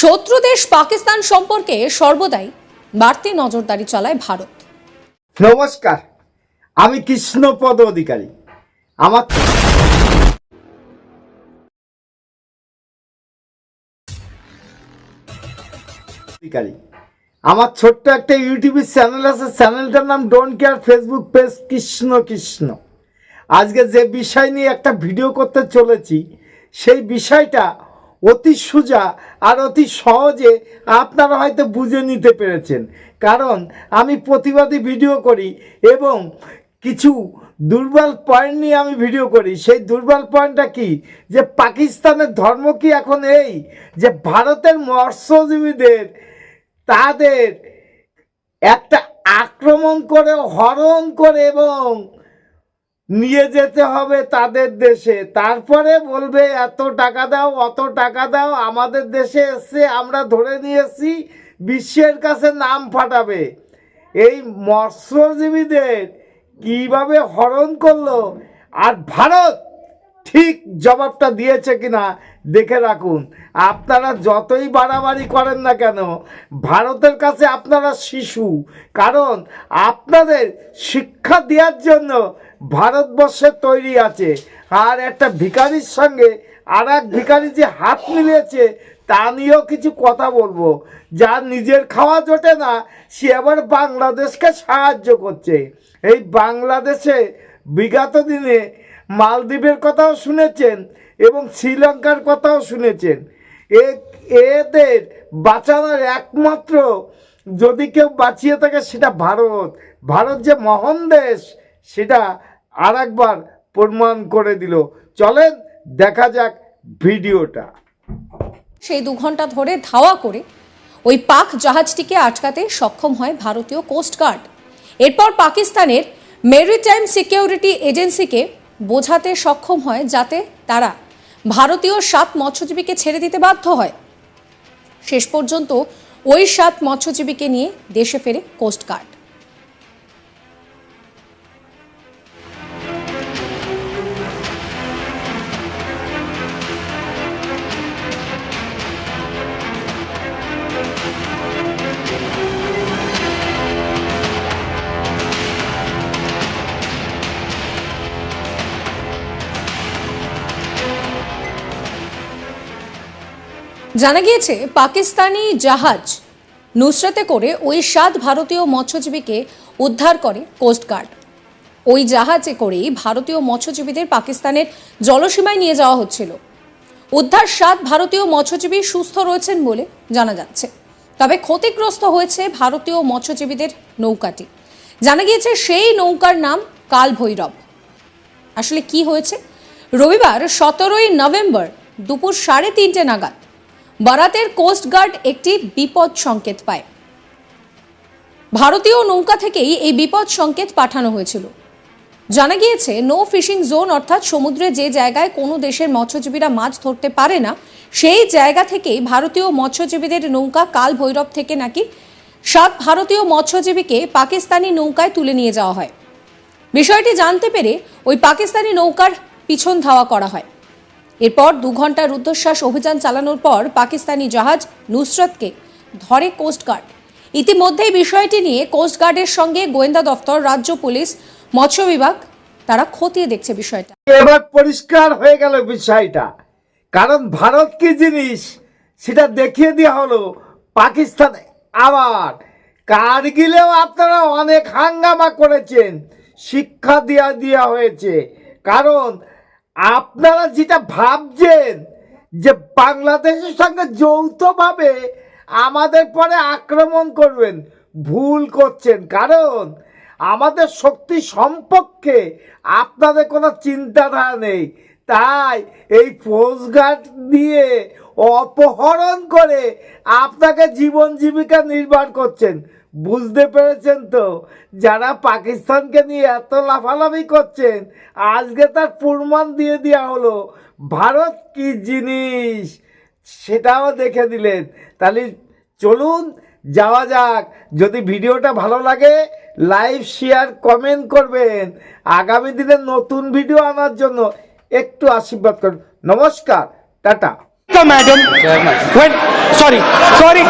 শত্রু দেশ পাকিস্তান সম্পর্কে সর্বদাই বাড়তি নজরদারি চালায় ভারত। নমস্কার, আমি কৃষ্ণপদ অধিকারী। আমার অধিকারী। আমার ছোট্ট একটা ইউটিউবের চ্যানেল আছে চ্যানেলটার নাম don't care Facebook page Krishna Krishna. আজকে যে বিষয় নিয়ে একটা ভিডিও করতে চলেছি, সেই বিষয়টা অতি সোজা আর অতি সহজে আপনারা হয়তো বুঝে নিতে পেরেছেন। কারণ আমি প্রতিবাদী ভিডিও করি এবং কিছু দুর্বল পয়েন্ট নিয়ে আমি ভিডিও করি। সেই দুর্বল পয়েন্টটা কি? যে পাকিস্তানের ধর্ম কি এখন এই? যে ভারতের মৎস্যজীবীদের, তাদের একটা আক্রমণ করে, হরণ করে এবং নিয়ে যেতে হবে তাদের দেশে। তারপরে বলবে, এত টাকা দাও, অত টাকা দাও, আমাদের দেশে এসে আমরা ধরে নিয়েছি, বিশ্বের কাছে নাম ফাটাবে। এই মৎস্যজীবীদের কীভাবে হরণ করল? আর ভারত ঠিক জবাবটা দিয়েছে কিনা দেখে রাখুন। আপনারা যতই বাড়াবাড়ি করেন না কেন, ভারতের কাছে আপনারা শিশু। কারণ আপনাদের শিক্ষা দেওয়ার জন্য ভারতবর্ষে তৈরি আছে। আর একটা ভিখারির সঙ্গে আর এক ভিখারি যে হাত মিলিয়েছে, তা নিয়েও কিছু কথা বলব। যার নিজের খাওয়া জোটে না, সে আবার বাংলাদেশকে সাহায্য করছে। এই বাংলাদেশে বিগত দিনে মালদ্বীপের কথাও শুনেছেন এবং শ্রীলঙ্কার কথাও শুনেছেন। এ, এদের বাঁচানোর একমাত্র যদি কেউ বাঁচিয়ে থাকে সেটা ভারত। ভারত যে মহান দেশ, সেটা আর একবার প্রমাণ করে দিল। চলেন, দেখা যাক ভিডিওটা। সেই দু ঘণ্টা ধরে ধাওয়া করে ওই পাক জাহাজটিকে আটকাতে সক্ষম হয় ভারতীয় কোস্টগার্ড এরপর পাকিস্তানের মেরিটাইম সিকিউরিটি এজেন্সিকে বোঝাতে সক্ষম হয় যাতে তারা ভারতীয় সাত মৎস্যজীবীকে ছেড়ে দিতে বাধ্য হয়। শেষ পর্যন্ত ওই সাত মৎস্যজীবীকে নিয়ে দেশে ফেরে কোস্টগার্ড জানা গিয়েছে, পাকিস্তানি জাহাজ নুসরাতে করে ওই সাত ভারতীয় মৎস্যজীবীকে উদ্ধার করে কোস্টগার্ড ওই জাহাজে করেই ভারতীয় মৎস্যজীবীদের পাকিস্তানের জলসীমায় নিয়ে যাওয়া হচ্ছিল। উদ্ধার সাত ভারতীয় মৎস্যজীবী সুস্থ রয়েছেন বলে জানা যাচ্ছে। তবে ক্ষতিগ্রস্ত হয়েছে ভারতীয় মৎস্যজীবীদের নৌকাটি। জানা গিয়েছে, সেই নৌকার নাম কাল ভৈরব আসলে কি হয়েছে? রবিবার সতেরোই নভেম্বর দুপুর সাড়ে তিনটে নাগাদ বারাতের কোস্টগার্ড একটি বিপদ সংকেত পায়। ভারতীয় নৌকা থেকেই এই বিপদ সংকেত পাঠানো হয়েছিল। জানা গিয়েছে নো ফিশিং জোন অর্থাৎ সমুদ্রে যে জায়গায় কোনো দেশের মৎস্যজীবীরা মাছ ধরতে পারে না, সেই জায়গা থেকেই ভারতীয় মৎস্যজীবীদের নৌকা কাল ভৈরব থেকে নাকি সাত ভারতীয় মৎস্যজীবীকে পাকিস্তানি নৌকায় তুলে নিয়ে যাওয়া হয়। বিষয়টি জানতে পেরে ওই পাকিস্তানি নৌকার পিছন ধাওয়া করা হয়। এরপর দু ঘণ্টা রুদ্ধশ্বাস অভিযান চালানোর পর পাকিস্তানি জাহাজ নুসরতকে ধরে কোস্টগার্ড ইতিমধ্যেই বিষয়টি নিয়ে কোস্টগার্ডের সঙ্গে গোয়েন্দা দফতর রাজ্য পুলিশ, মৎস্য বিভাগ তারা খতিয়ে দেখছে বিষয়টা। এবার পরিষ্কার হয়ে গেল বিষয়টা। কারণ ভারত কি জিনিস সেটা দেখিয়ে দেওয়া হলো পাকিস্তান। আবার কারগিলেও আপনারা অনেক হাঙ্গামা করেছেন। শিক্ষা দেওয়া দেওয়া হয়েছে। কারণ আপনারা যেটা ভাবছেন যে বাংলাদেশের সঙ্গে যৌথভাবে আমাদের পরে আক্রমণ করবেন, ভুল করছেন। কারণ আমাদের শক্তি সম্পর্কে আপনাদের কোনো চিন্তাধারা নেই। তাই এই পোস্টগার্ড দিয়ে অপহরণ করে আপনাকে জীবন জীবিকা নির্বাহ করছেন। বুঝতে পেরেছেন তো? যারা পাকিস্তানকে নিয়ে এত লাফালাফি করছেন, আজকে তার প্রমাণ দিয়ে দেওয়া হলো, ভারত কি জিনিস? সেটাও দেখে দিলেন তাহলে চলুন, যাওয়া যাক। যদি ভিডিওটা ভালো লাগে লাইভ শেয়ার, কমেন্ট করবেন। আগামী দিনে নতুন ভিডিও আনার জন্য একটু আশীর্বাদ করুন। নমস্কার টাটা। Madam sorry sorry